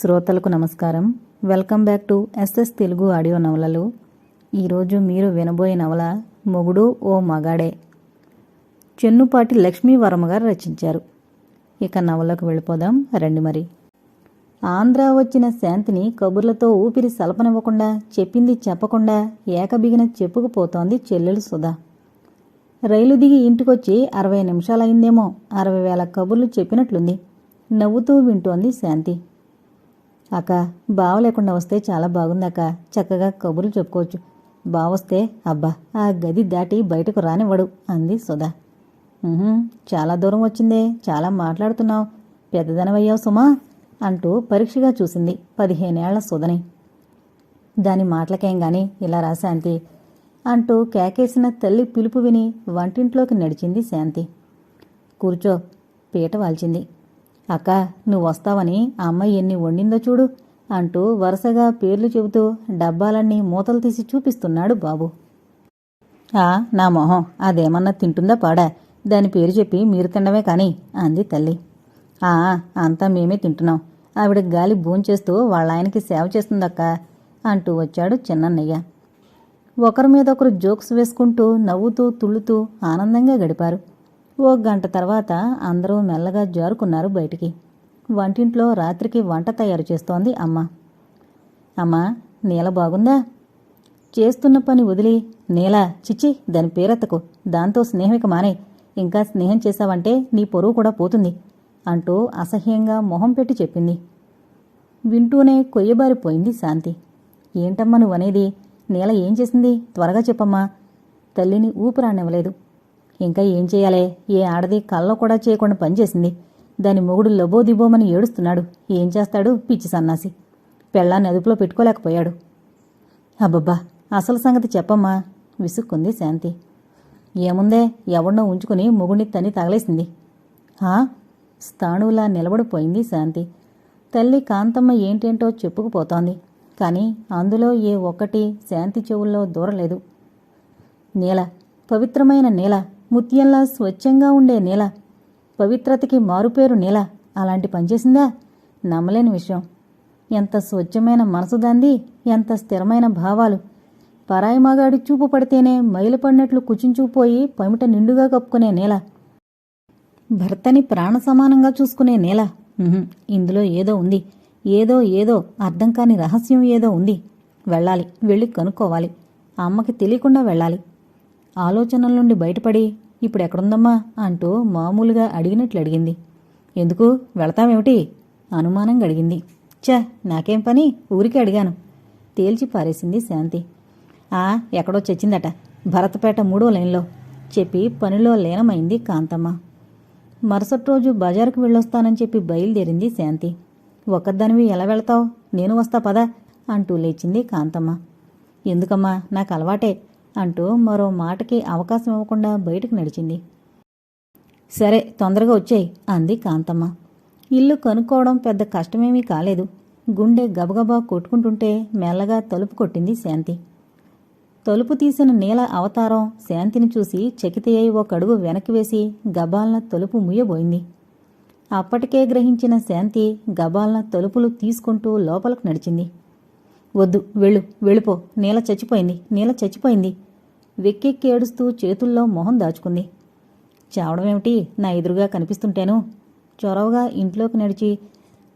శ్రోతలకు నమస్కారం. Welcome back to SS Telugu audio నవలలు. ఈరోజు మీరు వినబోయే నవల మొగుడు ఓ మగాడే. చెన్నుపాటి లక్ష్మీవరమ గారు రచించారు. ఇక నవలకు వెళ్ళిపోదాం. రండి మరి. ఆంధ్ర వచ్చిన శాంతిని కబుర్లతో ఊపిరి సలపనివ్వకుండా చెప్పింది చెప్పకుండా ఏకబిగిన చెప్పుకుపోతోంది చెల్లెలు సుధా. రైలు దిగి ఇంటికొచ్చి అరవై నిమిషాలైందేమో అరవై వేల కబుర్లు చెప్పినట్లుంది. నవ్వుతూ వింటోంది శాంతి. అక్క బావ లేకుండా వస్తే చాలా బాగుందక్క చక్కగా కబుర్లు చెప్పుకోవచ్చు. బావొస్తే అబ్బా ఆ గది దాటి బయటకు రానివ్వడు అంది సుధా. చాలా దూరం వచ్చిందే చాలా మాట్లాడుతున్నావు. పెద్దదనవయ్యావు సుమా అంటూ పరీక్షగా చూసింది పదిహేనేళ్ళ సుధని. దాని మాటలకేం గాని ఇలా రా శాంతి అంటూ కేకేసిన తల్లి పిలుపు విని వంటింట్లోకి నడిచింది శాంతి. కూర్చో పీట వాల్చింది. అక్క నువ్వు వస్తావని ఆ అమ్మాయి ఎన్ని వండిందో చూడు అంటూ వరుసగా పేర్లు చెబుతూ డబ్బాలన్నీ మూతలు తీసి చూపిస్తున్నాడు బాబు. ఆ నా మొహం అదేమన్నా తింటుందా పాడా? దాని పేరు చెప్పి మీరు తినడమే కాని అంది తల్లి. ఆ అంతా మేమే తింటున్నాం. ఆవిడ గాలి భూంచేస్తూ వాళ్ళ ఆయనకి సేవ చేస్తుందక్క అంటూ వచ్చాడు చిన్నన్నయ్య. ఒకరి మీద ఒకరు జోక్స్ వేసుకుంటూ నవ్వుతూ తుళ్ళుతూ ఆనందంగా గడిపారు. ఓ గంట తర్వాత అందరూ మెల్లగా జారుకున్నారు బయటికి. వంటింట్లో రాత్రికి వంట తయారు చేస్తోంది అమ్మ. అమ్మా నీల బాగుందా? చేస్తున్న పని వదిలి నీల చిచ్చి దాని పేరెత్తకు. దాంతో స్నేహిక మానే. ఇంకా స్నేహం చేశావంటే నీ పొరుగు కూడా పోతుంది అంటూ అసహ్యంగా మొహం పెట్టి చెప్పింది. వింటూనే కొయ్యబారిపోయింది శాంతి. ఏంటమ్మా నువ్వనేది? నేల ఏం చేసింది? త్వరగా చెప్పమ్మా. తల్లిని ఊపిరానివ్వలేదు. ఇంకా ఏం చేయాలే? ఏ ఆడది కళ్ళలో కూడా చేయకుండా పనిచేసింది దాని మొగుడు లబోదిబోమని ఏడుస్తున్నాడు. ఏం చేస్తాడు? పిచ్చి సన్నాసి. పెళ్ళాన్ని అదుపులో పెట్టుకోలేకపోయాడు. అబ్బబ్బా అసలు సంగతి చెప్పమ్మా విసుక్కుంది శాంతి. ఏముందే ఎవడో ఉంచుకుని మొగుడిని తన్ని తగలేసింది. హా స్థాణువులా నిలబడిపోయింది శాంతి. తల్లి కాంతమ్మ ఏంటేంటో చెప్పుకుపోతోంది. కానీ అందులో ఏ ఒక్కటి శాంతి చెవుల్లో దూరలేదు. నేల పవిత్రమైన నేల ముత్యంలా స్వచ్ఛంగా ఉండే నేల. పవిత్రతకి మారుపేరు నేల. అలాంటి పనిచేసిందా నమ్మలేని విషయం. ఎంత స్వచ్ఛమైన మనసు దాంది ఎంత స్థిరమైన భావాలు. పరాయి మగాడి చూపు పడితేనే మైలుపడినట్లు కుచించుకుపోయి పమిట నిండుగా కప్పుకునే నేల. భర్తని ప్రాణ సమానంగా చూసుకునే నేల. ఇందులో ఏదో ఉంది. ఏదో ఏదో అర్థం కాని రహస్యం ఏదో ఉంది. వెళ్ళాలి వెళ్ళి కనుక్కోవాలి. అమ్మకి తెలియకుండా వెళ్ళాలి. ఆలోచనల నుండి బయటపడి ఇప్పుడు ఎక్కడుందమ్మా? అంటూ మామూలుగా అడిగినట్లు అడిగింది. ఎందుకు? వెళతామేమిటి అనుమానంగా అడిగింది. ఛ నాకేం పని? ఊరికే అడిగాను. తేల్చి పారేసింది శాంతి. ఆ ఎక్కడో చచ్చిందట. భరతపేట మూడో లైన్లో. చెప్పి పనిలో లీనమైంది కాంతమ్మ. మరుసటి రోజు బజారుకు వెళ్ళొస్తానని చెప్పి బయలుదేరింది శాంతి. ఒక్కదానివి ఎలా వెళతావు? నేను వస్తా పదా అంటూ లేచింది కాంతమ్మ. ఎందుకమ్మా? నాకు అలవాటే. అంటూ మరో మాటకి అవకాశం ఇవ్వకుండా బయటకు నడిచింది. సరే తొందరగా వచ్చేయి అంది కాంతమ్మ. ఇల్లు కనుక్కోవడం పెద్ద కష్టమేమీ కాలేదు. గుండె గబగబా కొట్టుకుంటుంటే మెల్లగా తలుపు కొట్టింది శాంతి. తలుపు తీసిన నీల అవతారం శాంతిని చూసి చకితయ్యి ఒక అడుగు వెనక్కి వేసి గబాల్న తలుపు ముయ్యబోయింది అప్పటికే గ్రహించిన శాంతి గబాల్న తలుపులు తీసుకుంటూ లోపలకు నడిచింది. వద్దు వెళ్ళు వెళ్ళిపో. నీల చచ్చిపోయింది నీల చచ్చిపోయింది. వెక్కెక్కి ఏడుస్తూ చేతుల్లో మొహం దాచుకుంది. చావడమేమిటి? నా ఎదురుగా కనిపిస్తుంటేను. చొరవగా ఇంట్లోకి నడిచి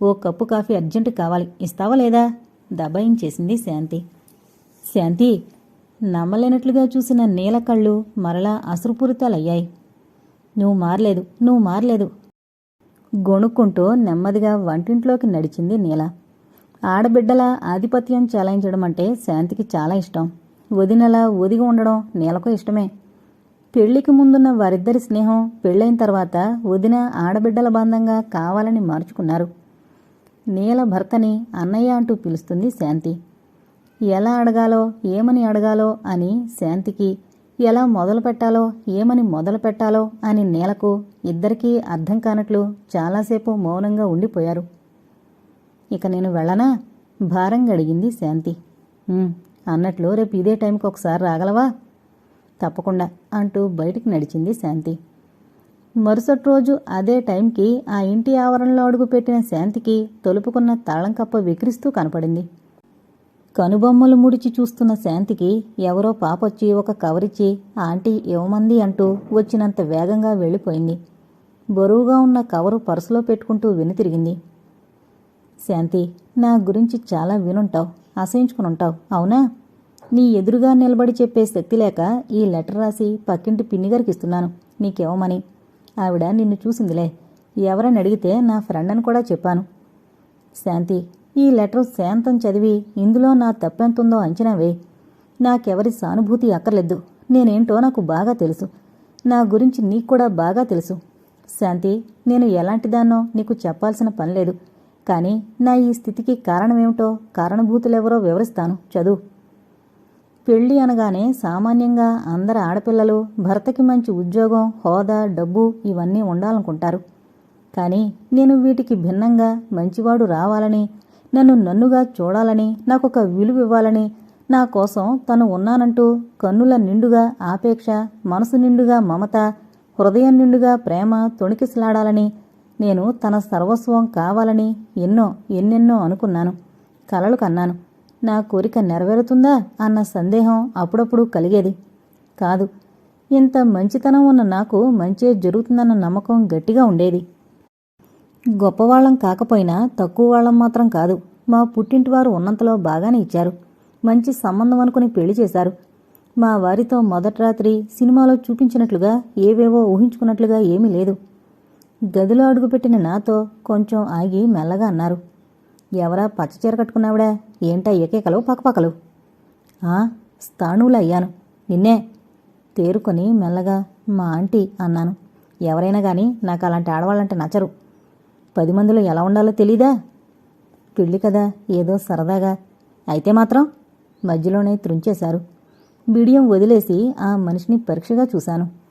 ఓ కప్పు కాఫీ అర్జెంటు కావాలి. ఇస్తావా లేదా? దబాయించేసింది శాంతి. శాంతి నమ్మలేనట్లుగా చూసిన నీల కళ్ళు మరలా అసురుపూరితాలయ్యాయి నువ్వు మారలేదు నువ్వు మారలేదు. గొణుక్కుంటూ నెమ్మదిగా వంటింట్లోకి నడిచింది నీల. ఆడబిడ్డల ఆధిపత్యం చెలాయించడం అంటే శాంతికి చాలా ఇష్టం. వదినలా ఒదిగి ఉండడం నీలకు ఇష్టమే. పెళ్ళికి ముందున్న వారిద్దరి స్నేహం పెళ్ళైన తర్వాత వదిన ఆడబిడ్డల బంధంగా కావాలని మార్చుకున్నారు. నీల భర్తని అన్నయ్య అంటూ పిలుస్తుంది శాంతి. ఎలా అడగాలో ఏమని అడగాలో అని శాంతికి ఎలా మొదలు పెట్టాలో ఏమని మొదలు పెట్టాలో అని నేలకు ఇద్దరికీ అర్థం కానట్లు చాలాసేపు మౌనంగా ఉండిపోయారు. ఇక నేను వెళ్ళనా? భారంగా అడిగింది శాంతి. అన్నట్లు రేపు ఇదే టైంకి ఒకసారి రాగలవా? తప్పకుండా అంటూ బయటికి నడిచింది శాంతి. మరుసటి రోజు అదే టైంకి ఆ ఇంటి ఆవరణలో అడుగుపెట్టిన శాంతికి తొలుపుకున్న తాళం కప్ప వికరిస్తూ కనపడింది. కనుబొమ్మలు ముడిచి చూస్తున్న శాంతికి ఎవరో పాపొచ్చి ఒక కవరిచ్చి ఆంటీ ఇవ్వమంది అంటూ వచ్చినంత వేగంగా వెళ్ళిపోయింది. బరువుగా ఉన్న కవరు పర్సులో పెట్టుకుంటూ వెనుతిరిగింది. శాంతి నా గురించి చాలా వినుంటావు అసహించుకునుంటావు అవునా? నీ ఎదురుగా నిలబడి చెప్పే శక్తి లేక ఈ లెటర్ రాసి పక్కింటి పిన్నిగారికి ఇస్తున్నాను నీకేమని ఆవిడ నిన్ను చూసిందిలే. ఎవరని అడిగితే నా ఫ్రెండ్ అని కూడా చెప్పాను. శాంతి ఈ లెటర్ శాంతం చదివి ఇందులో నా తప్పెంతుందో అంచనా వేయి. నాకెవరి సానుభూతి అక్కర్లేదు. నేనేంటో నాకు బాగా తెలుసు. నా గురించి నీకు కూడా బాగా తెలుసు. శాంతి నేను ఎలాంటిదాన్నో నీకు చెప్పాల్సిన పని లేదు. కానీ నా ఈ స్థితికి కారణమేమిటో కారణభూతులెవరో వివరిస్తాను. చదువు. పెళ్ళి అనగానే సామాన్యంగా అందరు ఆడపిల్లలు భర్తకి మంచి ఉద్యోగం హోదా డబ్బు ఇవన్నీ ఉండాలనుకుంటారు. కానీ నేను వీటికి భిన్నంగా మంచివాడు రావాలని నన్ను నన్నుగా చూడాలని నాకొక విలువ ఇవ్వాలని నా కోసం తను ఉన్నానంటూ కన్నుల నిండుగా ఆపేక్ష మనసు నిండుగా మమత హృదయం నిండుగా ప్రేమ తొణికిసలాడాలని నేను తన సర్వస్వం కావాలని ఎన్నో ఎన్నెన్నో అనుకున్నాను. కలలు కన్నాను. నా కోరిక నెరవేరుతుందా అన్న సందేహం అప్పుడప్పుడు కలిగేది. కాదు ఇంత మంచితనం ఉన్న నాకు మంచే జరుగుతుందన్న నమ్మకం గట్టిగా ఉండేది. గొప్పవాళ్ళం కాకపోయినా తక్కువ వాళ్ళం మాత్రం కాదు. మా పుట్టింటి వారు ఉన్నంతలో బాగానే ఇచ్చారు. మంచి సంబంధం అనుకుని పెళ్ళి చేశారు. మా వారితో మొదటి రాత్రి సినిమాలో చూపించినట్లుగా ఏవేవో ఊహించుకున్నట్లుగా ఏమీ లేదు. గదిలో అడుగుపెట్టిన నాతో కొంచెం ఆగి మెల్లగా అన్నారు. ఎవరా పచ్చచీర కట్టుకున్నావిడా? ఏంటా ఏకేకలు పక్కపక్కలు? ఆ స్థాణువులు అయ్యాను. నిన్నే. తేరుకొని మెల్లగా మా ఆంటీ అన్నాను. ఎవరైనా కానీ నాకు అలాంటి ఆడవాళ్ళంటే నచ్చరు. పది మందిలో ఎలా ఉండాలో తెలీదా? పెళ్ళి కదా ఏదో సరదాగా. అయితే మాత్రం? మధ్యలోనే త్రుంచేశారు బిడియం వదిలేసి ఆ మనిషిని పరీక్షగా చూశాను.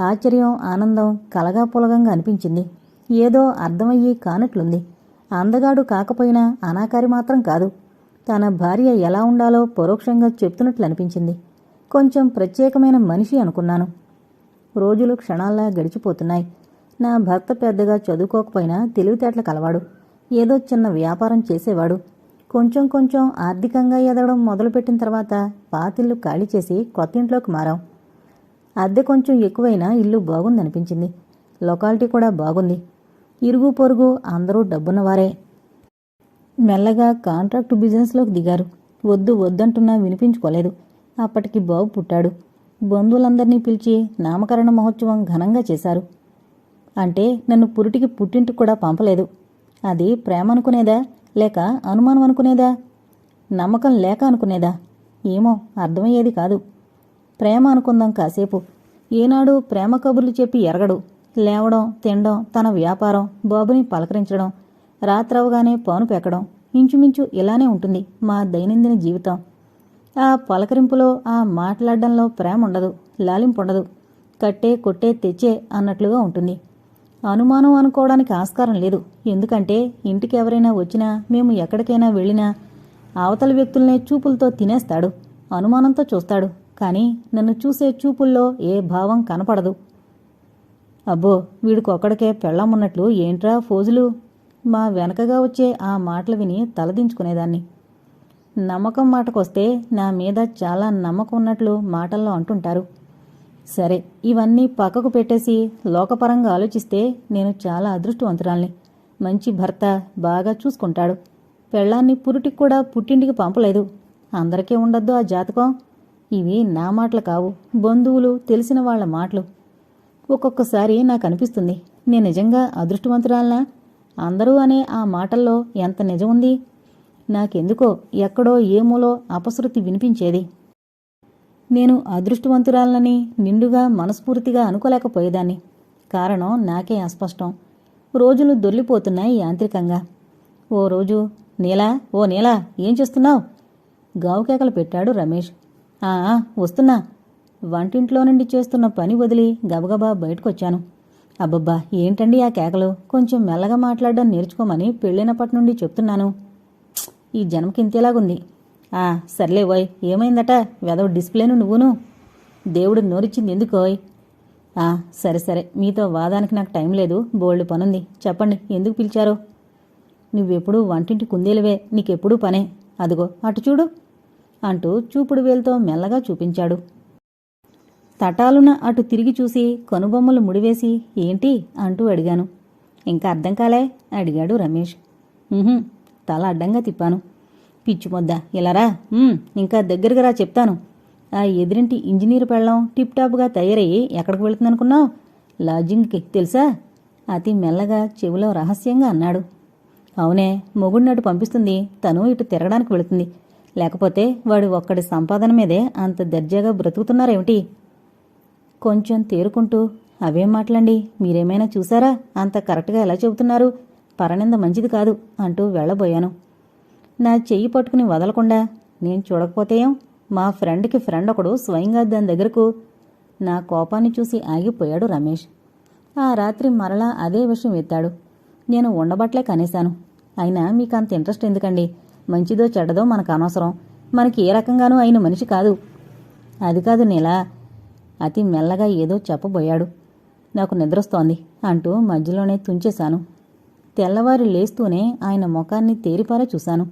ఆశ్చర్యం ఆనందం కలగాపులగంగా అనిపించింది. ఏదో అర్థమయ్యి కానట్లుంది. అందగాడు కాకపోయినా అనాకారి మాత్రం కాదు. తన భార్య ఎలా ఉండాలో పరోక్షంగా చెప్తున్నట్లు అనిపించింది. కొంచెం ప్రత్యేకమైన మనిషి అనుకున్నాను. రోజులు క్షణాల్లా గడిచిపోతున్నాయి. నా భర్త పెద్దగా చదువుకోకపోయినా తెలివితేటలు కలవాడు. ఏదో చిన్న వ్యాపారం చేసేవాడు. కొంచెం కొంచెం ఆర్థికంగా ఎదగడం మొదలుపెట్టిన తర్వాత పాతిల్లు ఖాళీ చేసి కొత్త ఇంట్లోకి మారాం. అద్దె కొంచెం ఎక్కువైనా ఇల్లు బాగుందనిపించింది. లొకాలిటీ కూడా బాగుంది. ఇరుగు పొరుగు అందరూ డబ్బున్నవారే. మెల్లగా కాంట్రాక్టు బిజినెస్లోకి దిగారు. వద్దు వద్దంటున్నా వినిపించుకోలేదు. అప్పటికి బాబు పుట్టాడు. బంధువులందరినీ పిలిచి నామకరణ మహోత్సవం ఘనంగా చేశారు. అంటే నన్ను పురిటికి పుట్టింటికి కూడా పంపలేదు. అది ప్రేమ అనుకునేదా లేక అనుమానం అనుకునేదా నమ్మకం లేక అనుకునేదా? ఏమో అర్థమయ్యేది కాదు. ప్రేమ అనుకుందాం కాసేపు. ఏనాడు ప్రేమ కబుర్లు చెప్పి ఎరగడు. లేవడం తినడం తన వ్యాపారం బాబుని పలకరించడం రాత్రవగానే పాను పెక్కడం ఇంచుమించు ఇలానే ఉంటుంది మా దైనందిన జీవితం. ఆ పలకరింపులో ఆ మాట్లాడడంలో ప్రేమ ఉండదు లాలింపు ఉండదు. కట్టే కొట్టే తెచ్చే అన్నట్లుగా ఉంటుంది. అనుమానం అనుకోవడానికి ఆస్కారం లేదు. ఎందుకంటే ఇంటికి ఎవరైనా వచ్చినా మేము ఎక్కడికైనా వెళ్ళినా అవతల వ్యక్తుల్నే చూపులతో తినేస్తాడు అనుమానంతో చూస్తాడు. కానీ నన్ను చూసే చూపుల్లో ఏ భావం కనపడదు. అబ్బో వీడికొక్కడికే పెళ్ళమున్నట్లు ఏంట్రా ఫోజులు? మా వెనకగా వచ్చే ఆ మాటలు విని తలదించుకునేదాన్ని. నమ్మకం మాటకొస్తే నా మీద చాలా నమ్మకం ఉన్నట్లు మాటల్లో అంటుంటారు. సరే ఇవన్నీ పక్కకు పెట్టేసి లోకపరంగా ఆలోచిస్తే నేను చాలా అదృష్టవంతురాల్ని. మంచి భర్త బాగా చూసుకుంటాడు. పెళ్ళాన్ని పురుటికి కూడా పుట్టింటికి పంపలేదు. అందరికీ ఉండొద్దు ఆ జాతకం. ఇవి నా మాటలు కావు. బంధువులు తెలిసిన వాళ్ళ మాటలు. ఒక్కొక్కసారి నాకు అనిపిస్తుంది నేను నిజంగా అదృష్టవంతురాలనా? అందరూ అనే ఆ మాటల్లో ఎంత నిజం ఉంది? నాకెందుకో ఎక్కడో ఏమోలో అపశృతి వినిపించేది. నేను అదృష్టవంతురాలనని నిండుగా మనస్ఫూర్తిగా అనుకోలేకపోయేదాన్ని. కారణం నాకే అస్పష్టం. రోజులు దొర్లిపోతున్నాయి యాంత్రికంగా. ఓ రోజు నీలా? ఓ నీలా? ఏం చేస్తున్నావు? గావుకేకలు పెట్టాడు రమేష్. ఆ వస్తున్నా. వంటింట్లో నుండి చేస్తున్న పని వదిలి గబగబా బయటకొచ్చాను. అబ్బబ్బా ఏంటండి ఆ కేకలు? కొంచెం మెల్లగా మాట్లాడడం నేర్చుకోమని పెళ్ళైనప్పటి నుండి చెప్తున్నాను. ఈ జనంకి ఇంతేలాగుంది ఆ సర్లే ఓయ్ ఏమైందట? వెదవ డిస్ప్లేను నువ్వును. దేవుడు నోరిచ్చింది ఎందుకోయ్? ఆ సరే సరే మీతో వాదానికి నాకు టైం లేదు. బోల్డ్ పనుంది. చెప్పండి ఎందుకు పిలిచారు? నువ్వెప్పుడూ వంటింటి కుందేలువే నీకెప్పుడూ పనే. అదిగో అటు చూడు. అంటూ చూపుడు వేలుతో మెల్లగా చూపించాడు. తటాలున అటు తిరిగి చూసి కనుబొమ్మలు ముడివేసి ఏంటి అంటూ అడిగాను. ఇంకా అర్థం కాలే అడిగాడు రమేష్. తల అడ్డంగా తిప్పాను. పిచ్చిమొద్ద ఇలారా ఇంకా దగ్గరగా రా చెప్తాను. ఆ ఎదురింటి ఇంజనీర్ పెళ్ళం టిప్ టాప్గా తయారయ్యి ఎక్కడికి వెళుతుందనుకున్నావు? లాడ్జింగ్కి తెలుసా? అతి మెల్లగా చెవిలో రహస్యంగా అన్నాడు. అవునే మొగుడినటు పంపిస్తుంది. తను ఇటు తిరగడానికి వెళుతుంది. లేకపోతే వాడు ఒక్కడి సంపాదన మీదే అంత దర్జాగా బ్రతుకుతున్నారేమిటి? కొంచెం తేరుకుంటూ అవేం మాటలండి? మీరేమైనా చూసారా? అంత కరెక్ట్గా ఎలా చెబుతున్నారు? పరనింద మంచిది కాదు అంటూ వెళ్ళబోయాను. నా చెయ్యి పట్టుకుని వదలకుండా నేను చూడకపోతేయం మా ఫ్రెండ్కి ఫ్రెండ్ ఒకడు స్వయంగా దాని దగ్గరకు నా కోపాన్ని చూసి ఆగిపోయాడు రమేష్. ఆ రాత్రి మరలా అదే విషయం ఎత్తాడు. నేను ఉండబట్లే కనేశాను. అయినా మీకు అంత ఇంట్రెస్ట్ ఎందుకండి? మంచిదో చెడ్డదో మనకు అనవసరం. మనకి ఏ రకంగానూ అయిన మనిషి కాదు. అది కాదు నీలా. అతి మెల్లగా ఏదో చెప్పబోయాడు. నాకు నిద్రొస్తోంది అంటూ మధ్యలోనే తుంచేశాను. తెల్లవారి లేస్తూనే ఆయన ముఖాన్ని తేరిపారా చూశాను.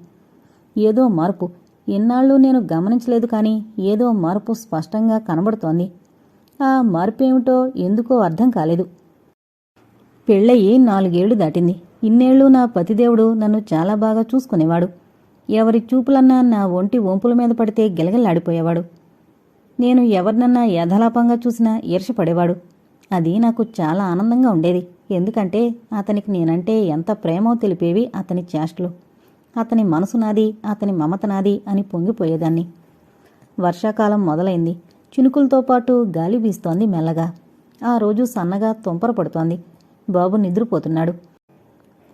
ఏదో మార్పు. ఇన్నాళ్ళు నేను గమనించలేదు కానీ ఏదో మార్పు స్పష్టంగా కనబడుతోంది. ఆ మార్పు ఏమిటో ఎందుకో అర్థం కాలేదు. పెళ్ళయి నాలుగేళ్ళు దాటింది. ఇన్నేళ్ళు నా పతిదేవుడు నన్ను చాలా బాగా చూసుకునేవాడు. ఎవరి చూపులన్నా నా ఒంటి వంపుల మీద పడితే గిలగిల్లాడిపోయేవాడు. నేను ఎవరినన్నా యథలాపంగా చూసినా ఈర్షపడేవాడు అది నాకు చాలా ఆనందంగా ఉండేది. ఎందుకంటే అతనికి నేనంటే ఎంత ప్రేమో తెలిపేవి అతని చేష్టలు. అతని మనసు నాది అతని మమత నాది అని పొంగిపోయేదాన్ని. వర్షాకాలం మొదలైంది. చినుకులతో పాటు గాలి వీస్తోంది మెల్లగా. ఆ రోజు సన్నగా తుంపర పడుతోంది. బాబు నిద్రపోతున్నాడు.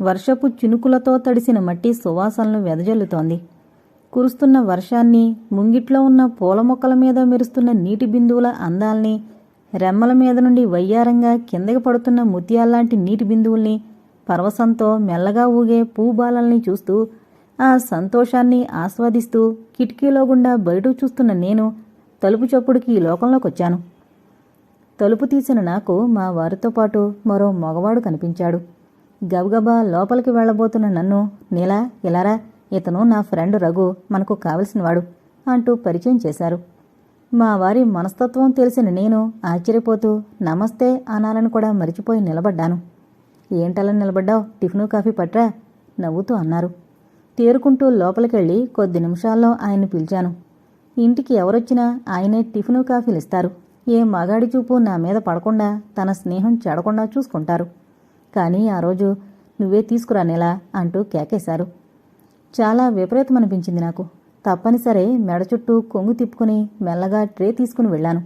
వర్షపు చినుకులతో తడిసిన మట్టి సువాసనలు వెదజల్లుతోంది. కురుస్తున్న వర్షాన్ని ముంగిట్లో ఉన్న పూల మొక్కల మీద మెరుస్తున్న నీటి బిందువుల అందాల్ని రెమ్మల మీద నుండి వయ్యారంగా కిందకి పడుతున్న ముత్యాల్లాంటి నీటి బిందువుల్ని పరవశంతో మెల్లగా ఊగే పూబాలల్ని చూస్తూ ఆ సంతోషాన్ని ఆస్వాదిస్తూ కిటికీలో గుండా బయటకు చూస్తున్న నేను తలుపు చప్పుడుకి ఈ లోకంలోకి వచ్చాను. తలుపు తీసిన నాకు మా వారితో పాటు మరో మగవాడు కనిపించాడు. గబగబా లోపలికి వెళ్ళబోతున్న నన్ను నీలా ఇలారా? ఇతను నా ఫ్రెండ్ రఘు మనకు కావలసినవాడు అంటూ పరిచయం చేశారు. మా వారి మనస్తత్వం తెలిసిన నేను ఆశ్చర్యపోతూ నమస్తే అనాలని కూడా మరిచిపోయి నిలబడ్డాను. ఏంటలా నిలబడ్డావు? టిఫిను కాఫీ పట్రా? నవ్వుతూ అన్నారు. తేరుకుంటూ లోపలికెళ్ళి కొద్ది నిమిషాల్లో ఆయన్ని పిలిచాను. ఇంటికి ఎవరొచ్చినా ఆయనే టిఫిను కాఫీలు ఇస్తారు ఏ మగాడి చూపు నా మీద పడకుండా తన స్నేహం చెడకుండా చూసుకుంటారు. కానీ ఆ రోజు నువ్వే తీసుకురా నెలా అంటూ కేకేశారు. చాలా విపరీతం అనిపించింది నాకు. తప్పనిసరి మెడ చుట్టూ కొంగు తిప్పుకుని మెల్లగా ట్రే తీసుకుని వెళ్ళాను.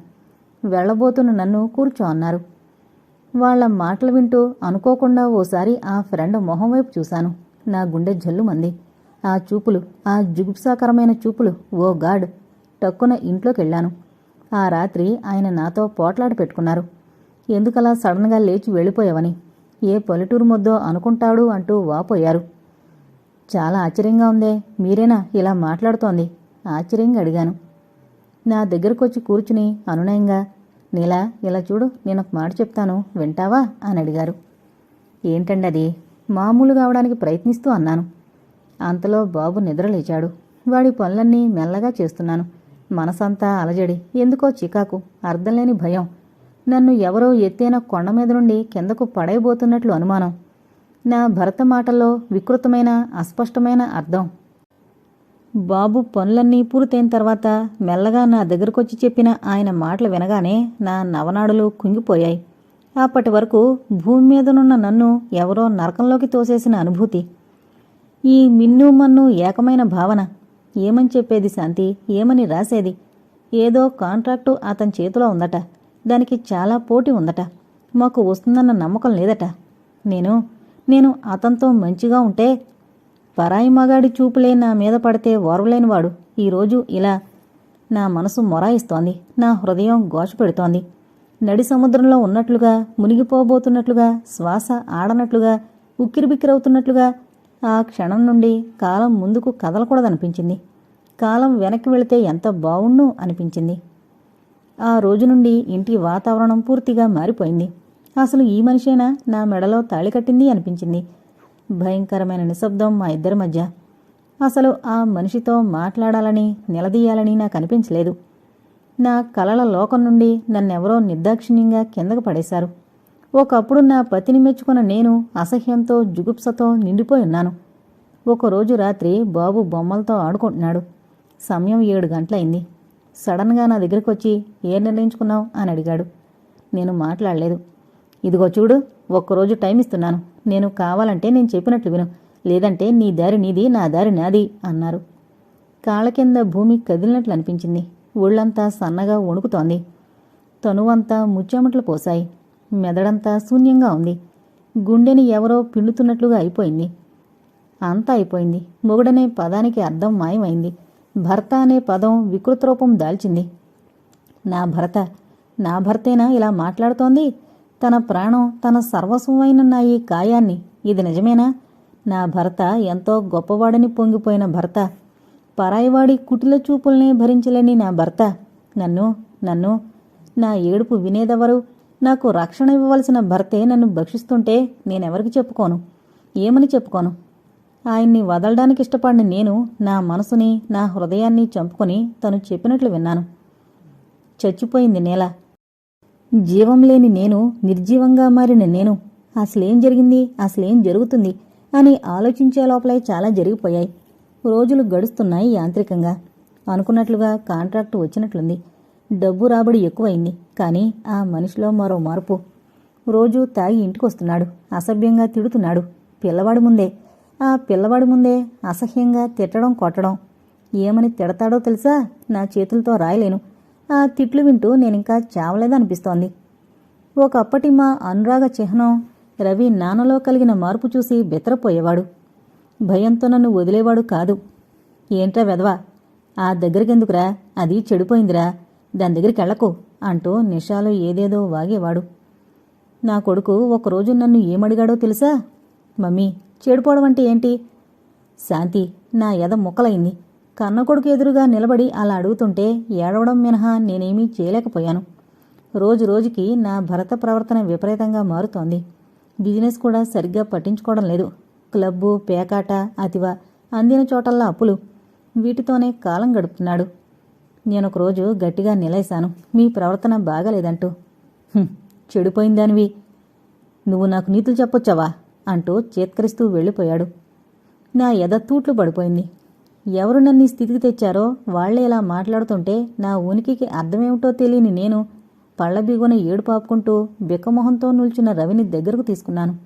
వెళ్ళబోతున్న నన్ను కూర్చో అన్నారు. వాళ్ళ మాటలు వింటూ అనుకోకుండా ఓసారి ఆ ఫ్రెండ్ మొహం వైపు చూశాను. నా గుండె జల్లుమంది. ఆ చూపులు ఆ జుగుప్సాకరమైన చూపులు ఓ గాడ్! టక్కున ఇంట్లోకి వెళ్ళాను ఆ రాత్రి ఆయన నాతో పోట్లాడి పెట్టుకున్నారు. ఎందుకలా సడన్గా లేచి వెళ్ళిపోయావని? ఏ పల్లెటూరు మొద్దో అనుకుంటాడు అంటూ వాపోయారు. చాలా ఆశ్చర్యంగా ఉందే మీరేనా ఇలా మాట్లాడుతోంది? ఆశ్చర్యంగా అడిగాను. నా దగ్గరకొచ్చి కూర్చుని అనునయంగా నీలా ఇలా చూడు నేను ఒక మాట చెప్తాను వింటావా? అని అడిగారు. ఏంటండి అది మామూలు కావడానికి ప్రయత్నిస్తూ అన్నాను. అంతలో బాబు నిద్రలేచాడు వాడి పనులన్నీ మెల్లగా చేస్తున్నాను. మనసంతా అలజడి ఎందుకో చికాకు అర్థంలేని భయం. నన్ను ఎవరో ఎత్తైన కొండ మీద నుండి కిందకు పడైపోతున్నట్లు అనుమానం. నా భరత మాటల్లో వికృతమైన అస్పష్టమైన అర్థం. బాబు పనులన్నీ పూర్తయిన తర్వాత మెల్లగా నా దగ్గరకొచ్చి చెప్పిన ఆయన మాటలు వినగానే నా నవనాడులు కుంగిపోయాయి. అప్పటి వరకు భూమి మీదనున్న నన్ను ఎవరో నరకంలోకి తోసేసిన అనుభూతి. ఈ మిన్ను మన్ను ఏకమైన భావన. ఏమని చెప్పేది శాంతి? ఏమని రాసేది? ఏదో కాంట్రాక్టు అతని చేతిలో ఉందట. దానికి చాలా పోటీ ఉందట. మాకు వస్తుందన్న నమ్మకం లేదట. నేను నేను అతనితో మంచిగా ఉంటే పరాయి మగాడి చూపులే నా మీద పడితే ఓర్వలేనివాడు ఈరోజు ఇలా నా మనసు మొరాయిస్తోంది. నా హృదయం గోచపెడుతోంది నడి సముద్రంలో ఉన్నట్లుగా మునిగిపోబోతున్నట్లుగా శ్వాస ఆడనట్లుగా ఉక్కిరిబిక్కిరవుతున్నట్లుగా ఆ క్షణం నుండి కాలం ముందుకు కదలకూడదనిపించింది. కాలం వెనక్కి వెళితే ఎంత బావుణ్ణు అనిపించింది. ఆ రోజు నుండి ఇంటి వాతావరణం పూర్తిగా మారిపోయింది. అసలు ఈ మనిషేనా? నా మెడలో తాళి కట్టింది అనిపించింది. భయంకరమైన నిశ్శబ్దం మా ఇద్దరి మధ్య. అసలు ఆ మనిషితో మాట్లాడాలని నిలదీయాలని నాకు అనిపించలేదు. నా కలల లోకం నుండి నన్నెవరో నిర్దాక్షిణ్యంగా కిందకు పడేశారు. ఒకప్పుడు నా పతిని మెచ్చుకున్న నేను అసహ్యంతో జుగుప్సతో నిండిపోయి ఉన్నాను. ఒకరోజు రాత్రి బాబు బొమ్మలతో ఆడుకుంటున్నాడు. సమయం ఏడు గంటలైంది. సడన్గా నా దగ్గరికి వచ్చి ఏం నిర్ణయించుకున్నావు? అని అడిగాడు. నేను మాట్లాడలేదు. ఇదిగో చూడు ఒక్కరోజు టైం ఇస్తున్నాను. నేను కావాలంటే నేను చెప్పినట్లు విను. లేదంటే నీ దారి నీది నా దారి నాది అన్నారు. కాళ్ళ కింద భూమి కదిలినట్లు అనిపించింది. ఒళ్ళంతా సన్నగా వణుకుతోంది. తనువంతా ముచ్చెమట్లు పోశాయి. మెదడంతా శూన్యంగా ఉంది. గుండెని ఎవరో పిండుతున్నట్లుగా అయిపోయింది. అంతా అయిపోయింది. మొగుడనే పదానికి అర్థం మాయమైంది. భర్త అనే పదం వికృత రూపం దాల్చింది. నా భర్త నా భర్తేనా ఇలా మాట్లాడుతోంది? తన ప్రాణం తన సర్వస్వమైన నా ఈ కాయాన్ని ఇది నిజమేనా? నా భర్త ఎంతో గొప్పవాడని పొంగిపోయిన భర్త. పరాయివాడి కుటిల చూపుల్నే భరించలేని నా భర్త. నన్ను నన్ను నా ఏడుపు వినేదెవరు? నాకు రక్షణ ఇవ్వవలసిన భర్తే నన్ను భక్షిస్తుంటే నేనెవరికి చెప్పుకోను? ఏమని చెప్పుకోను? ఆయన్ని వదలడానికి ఇష్టపడిన నేను నా మనసుని నా హృదయాన్ని చంపుకొని తను చెప్పినట్లు విన్నాను. చచ్చిపోయింది నేల. జీవం లేని నేను నిర్జీవంగా మారిన నేను. అసలేం జరిగింది? అసలేం జరుగుతుంది? అని ఆలోచించే లోపలే చాలా జరిగిపోయాయి. రోజులు గడుస్తున్నాయి యాంత్రికంగా. అనుకున్నట్లుగా కాంట్రాక్టు వచ్చినట్లుంది. డబ్బు రాబడి ఎక్కువైంది. కానీ ఆ మనిషిలో మరో మార్పు. రోజు తాగి ఇంటికొస్తున్నాడు. అసభ్యంగా తిడుతున్నాడు. పిల్లవాడి ముందే. ఆ పిల్లవాడి ముందే అసహ్యంగా తిట్టడం కొట్టడం. ఏమని తిడతాడో తెలుసా? నా చేతులతో రాయలేను. ఆ తిట్లు వింటూ నేనింకా చావలేదనిపిస్తోంది. ఒకప్పటి మా అనురాగ చిహ్నం రవి నాన్నలో కలిగిన మార్పు చూసి బెత్తరపోయేవాడు. భయంతో నన్ను వదిలేవాడు కాదు. ఏంట్రా వెధవా? ఆ దగ్గరికెందుకురా? అది చెడిపోయిందిరా. దాని దగ్గరికి వెళ్ళకు అంటూ నిషాలో ఏదేదో వాగేవాడు. నా కొడుకు ఒకరోజు నన్ను ఏమడిగాడో తెలుసా? మమ్మీ చెడిపోవడం అంటే ఏంటి? శాంతి నా ఎద ముక్కలైంది. కన్న కొడుకు ఎదురుగా నిలబడి అలా అడుగుతుంటే ఏడవడం మినహా నేనేమీ చేయలేకపోయాను. రోజు రోజుకి నా భరత ప్రవర్తన విపరీతంగా మారుతోంది. బిజినెస్ కూడా సరిగ్గా పట్టించుకోవడం లేదు. క్లబ్బు పేకాట అతివ అందిన చోటల్లా అప్పులు. వీటితోనే కాలం గడుపుతున్నాడు. నేను ఒకరోజు గట్టిగా నిలేశాను మీ ప్రవర్తన బాగాలేదంటూ. చెడిపోయిందానివి. నువ్వు నాకు నీతులు చెప్పొచ్చావా? అంటూ చేత్కరిస్తూ వెళ్ళిపోయాడు. నా ఎదతూట్లు పడిపోయింది. ఎవరు నన్ను ఈ స్థితికి తెచ్చారో వాళ్ళే ఇలా మాట్లాడుతుంటే నా ఉనికికి అర్థమేమిటో తెలియని నేను పళ్ళబిగున ఏడు పాపుకుంటూ బిక్కమొహంతో నిల్చున్న రవిని దగ్గరకు తీసుకున్నాను.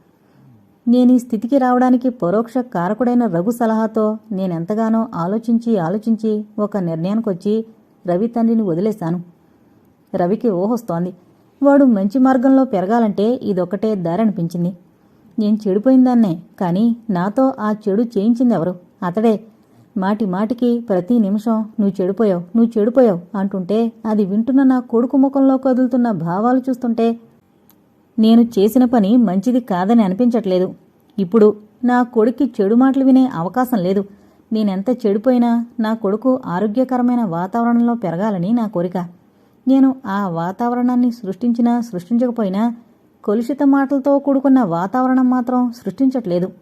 నేను ఈ స్థితికి రావడానికి పరోక్ష కారకుడైన రఘు సలహాతో నేనెంతగానో ఆలోచించి ఆలోచించి ఒక నిర్ణయానికొచ్చి రవి తండ్రిని వదిలేశాను. రవికి ఊహొస్తోంది వాడు మంచి మార్గంలో పెరగాలంటే ఇదొక్కటే దారనిపించింది నేను చెడిపోయిందాన్నే కానీ నాతో ఆ చెడు చేయించిందెవరు? అతడే. మాటి మాటికి ప్రతి నిమిషం నువ్వు చెడిపోయావు నువ్వు చెడిపోయావు అంటుంటే అది వింటున్న నా కొడుకు ముఖంలో కదులుతున్న భావాలు చూస్తుంటే నేను చేసిన పని మంచిది కాదని అనిపించట్లేదు. ఇప్పుడు నా కొడుక్కి చెడు మాటలు వినే అవకాశం లేదు. నేనెంత చెడిపోయినా నా కొడుకు ఆరోగ్యకరమైన వాతావరణంలో పెరగాలని నా కోరిక. నేను ఆ వాతావరణాన్ని సృష్టించినా సృష్టించకపోయినా కలుషిత మాటలతో కూడుకున్న వాతావరణం మాత్రం సృష్టించట్లేదు.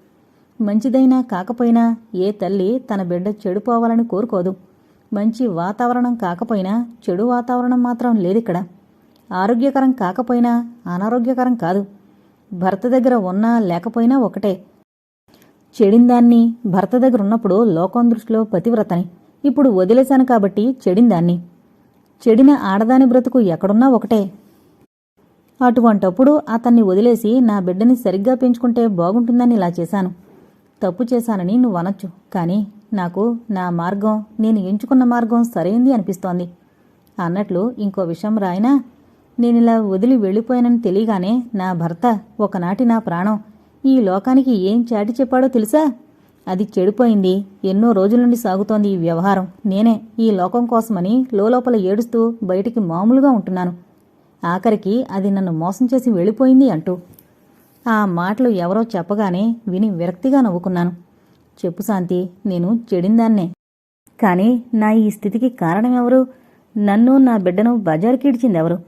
మంచిదైనా కాకపోయినా ఏ తల్లి తన బిడ్డ చెడిపోవాలని కోరుకోదు. మంచి వాతావరణం కాకపోయినా చెడు వాతావరణం మాత్రం లేదిక్కడ. ఆరోగ్యకరం కాకపోయినా అనారోగ్యకరం కాదు. భర్త దగ్గర ఉన్నా లేకపోయినా ఒకటే. చెడిందాన్ని భర్త దగ్గర ఉన్నప్పుడు లోకం దృష్టిలో పతివ్రతని. ఇప్పుడు వదిలేశాను కాబట్టి చెడిందాన్ని. చెడిన ఆడదాని బ్రతుకు ఎక్కడున్నా ఒకటే. అటువంటప్పుడు అతన్ని వదిలేసి నా బిడ్డని సరిగ్గా పెంచుకుంటే బాగుంటుందని ఇలా చేశాను. తప్పు చేశానని నువ్వు అనొచ్చు కానీ నాకు నా మార్గం నేను ఎంచుకున్న మార్గం సరైంది అనిపిస్తోంది. అన్నట్లు ఇంకో విషయం రాయినా నేనిలా వదిలి వెళ్ళిపోయానని తెలియగానే నా భర్త ఒకనాటి నా ప్రాణం ఈ లోకానికి ఏం చాటి చెప్పాడో తెలుసా? అది చెడిపోయింది ఎన్నో రోజుల నుండి సాగుతోంది ఈ వ్యవహారం. నేనే ఈ లోకం కోసమని లోపల ఏడుస్తూ బయటికి మామూలుగా ఉంటున్నాను. ఆఖరికి అది నన్ను మోసం చేసి వెళ్ళిపోయింది అంటూ. ఆ మాటలు ఎవరో చెప్పగానే విని విరక్తిగా నవ్వుకున్నాను. చెప్పు శాంతి నేను చెడిందాన్నే కానీ నా ఈ స్థితికి కారణం ఎవరు? నన్ను నా బిడ్డను బజారుకిడిచిందెవరు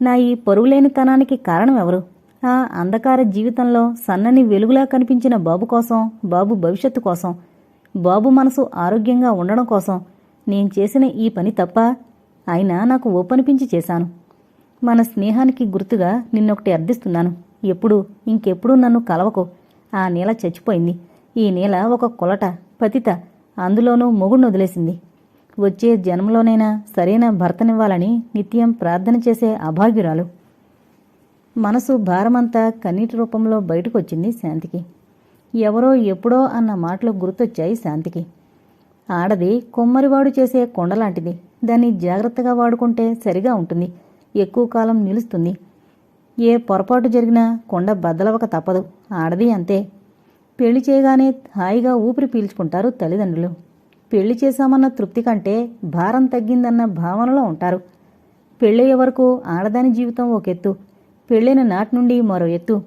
నా ఈ పరువులేనితనానికి కారణం ఎవరు? ఆ అంధకార జీవితంలో సన్నని వెలుగులా కనిపించిన బాబు కోసం బాబు భవిష్యత్తు కోసం బాబు మనసు ఆరోగ్యంగా ఉండడం కోసం నేను చేసిన ఈ పని తప్ప అయినా నాకు ఓపనిపించి చేశాను. మన స్నేహానికి గుర్తుగా నిన్నొకటి అర్థిస్తున్నాను. ఎప్పుడు? ఇంకెప్పుడు నన్ను కలవకు. ఆ నేల చచ్చిపోయింది. ఈ నేల ఒక కొలట పతిత. అందులోనూ మొగుడిని వదిలేసింది. వచ్చే జన్మలోనైనా సరైన భర్తనివ్వాలని నిత్యం ప్రార్థన చేసే అభాగ్యురాలు. మనసు భారమంతా కన్నీటి రూపంలో బయటకొచ్చింది శాంతికి. ఎవరో ఎప్పుడో అన్న మాటలు గుర్తొచ్చాయి శాంతికి. ఆడది కొమ్మరివాడు చేసే కొండలాంటిది. దాన్ని జాగ్రత్తగా వాడుకుంటే సరిగా ఉంటుంది. ఎక్కువ కాలం నిలుస్తుంది. ఏ పొరపాటు జరిగినా కొండ బద్దలవక తప్పదు. ఆడది అంతే. పెళ్ళి చేయగానే హాయిగా ఊపిరి పీల్చుకుంటారు తల్లిదండ్రులు. పెళ్ళి చేశామన్న తృప్తి కంటే భారం తగ్గిందన్న భావనలో ఉంటారు. పెళ్ళయ్యే వరకు ఆడదాని జీవితం ఒక ఎత్తు పెళ్ళైన నాటి నుండి మరో ఎత్తు.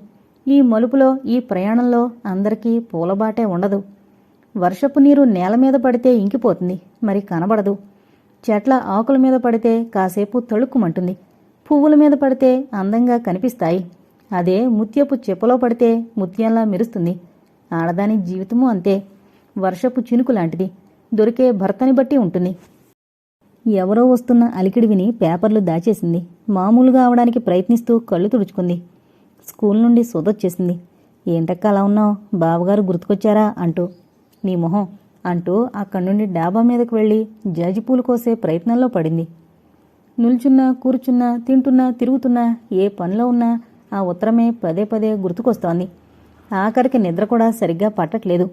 ఈ మలుపులో ఈ ప్రయాణంలో అందరికీ పూలబాటే ఉండదు. వర్షపు నీరు నేల మీద పడితే ఇంకిపోతుంది. మరి కనబడదు. చెట్ల ఆకుల మీద పడితే కాసేపు తళుక్కుమంటుంది. పువ్వుల మీద పడితే అందంగా కనిపిస్తాయి. అదే ముత్యపు చెప్పులో పడితే ముత్యంలా మెరుస్తుంది. ఆడదాని జీవితము అంతే. వర్షపు చినుకు లాంటిది. దొరికే భర్తని బట్టి ఉంటుంది. ఎవరో వస్తున్న అలికిడి విని పేపర్లు దాచేసింది. మామూలుగా అవడానికి ప్రయత్నిస్తూ కళ్ళు తుడుచుకుంది. స్కూల్ నుండి సోదొచ్చేసింది. ఏంటక్క అలా ఉన్నావు? బావగారు గుర్తుకొచ్చారా? అంటూ. నీ మొహం అంటూ అక్కడి నుండి డాబా మీదకు వెళ్ళి జాజిపూలు కోసే ప్రయత్నంలో పడింది. నిల్చున్నా కూర్చున్నా తింటున్నా తిరుగుతున్నా ఏ పనిలో ఉన్నా ఆ ఉత్తరమే పదే పదే గుర్తుకొస్తోంది. ఆఖరికి నిద్ర కూడా సరిగ్గా పట్టట్లేదు.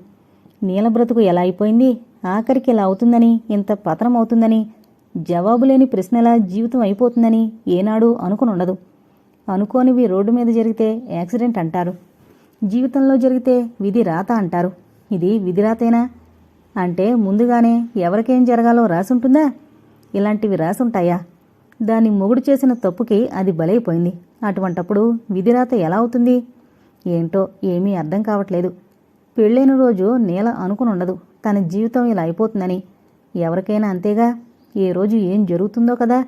నీల బ్రతుకు ఎలా అయిపోయింది? ఆఖరికి ఇలా అవుతుందని? ఇంత పతనం అవుతుందని? జవాబు లేని ప్రశ్నలా జీవితం అయిపోతుందని ఏనాడు అనుకునుండదు. అనుకోనివి రోడ్డు మీద జరిగితే యాక్సిడెంట్ అంటారు. జీవితంలో జరిగితే విధి రాత అంటారు. ఇది విధి రాతేనా? అంటే ముందుగానే ఎవరికేం జరగాలో రాసుంటుందా? ఇలాంటివి రాసుంటాయా? దాని మొగుడు చేసిన తప్పుకి అది బలైపోయింది. అటువంటప్పుడు విధిరాత ఎలా అవుతుంది? ఏంటో ఏమీ అర్థం కావట్లేదు. పెళ్ళైన రోజు నేల అనుకునుండదు తన జీవితం ఇలా అయిపోతుందని. ఎవరికైనా అంతేగా? ఏ రోజు ఏం జరుగుతుందో కదా?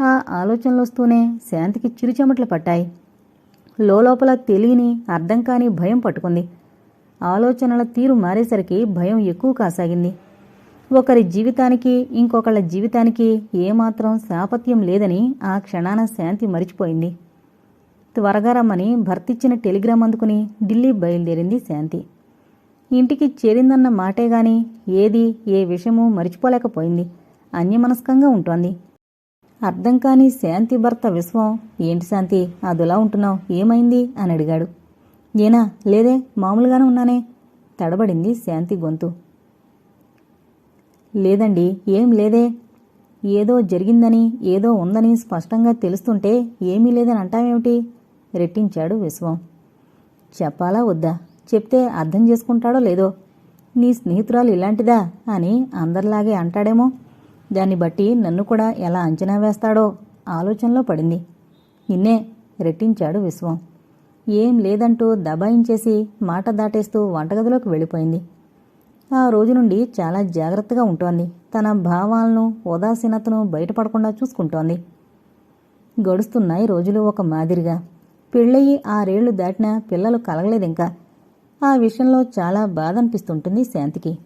ఆ ఆలోచనలు వస్తూనే శాంతికి చిరుచెమట్లు పట్టాయి. లోపల తెలియని అర్థం కాని భయం పట్టుకుంది. ఆలోచనల తీరు మారేసరికి భయం ఎక్కువ కాసాగింది. ఒకరి జీవితానికి ఇంకొకళ్ళ జీవితానికి ఏమాత్రం సాపత్యం లేదని ఆ క్షణాన శాంతి మరిచిపోయింది. త్వరగా రమ్మని భర్తిచ్చిన టెలిగ్రామ్ అందుకుని ఢిల్లీ బయలుదేరింది శాంతి. ఇంటికి చేరిందన్న మాటే గాని ఏది ఏ విషయమూ మరిచిపోలేకపోయింది. అన్యమనస్కంగా ఉంటోంది. అర్థం కాని శాంతి భర్త విశ్వం ఏంటి శాంతి అదోలా ఉంటున్నావు? ఏమైంది? అని అడిగాడు. ఏనా? లేదే మామూలుగానే ఉన్నానే. తడబడింది శాంతి గొంతు. లేదండి ఏం లేదే. ఏదో జరిగిందని ఏదో ఉందని స్పష్టంగా తెలుస్తుంటే ఏమీ లేదని అంటావేమిటి? రెట్టించాడు విశ్వం. చెప్పాలా వద్దా? చెప్తే అర్థం చేసుకుంటాడో లేదో? నీ స్నేహితురాలు ఇలాంటిదా అని అందరిలాగే అంటాడేమో? దాన్ని బట్టి నన్ను కూడా ఎలా అంచనా వేస్తాడో ఆలోచనలో పడింది. నిన్నే రెట్టించాడు విశ్వం. ఏం లేదంటూ దబాయించేసి మాట దాటేస్తూ వంటగదిలోకి వెళ్ళిపోయింది. ఆ రోజు నుండి చాలా జాగ్రత్తగా ఉంటోంది. తన భావాలను ఉదాసీనతను బయటపడకుండా చూసుకుంటోంది. గడుస్తున్నాయి రోజులు ఒక మాదిరిగా. పెళ్ళయి ఆరేళ్ళు దాటినా పిల్లలు కలగలేదింకా. ఆ విషయంలో చాలా బాధ అనిపిస్తుంటుంది శాంతికి.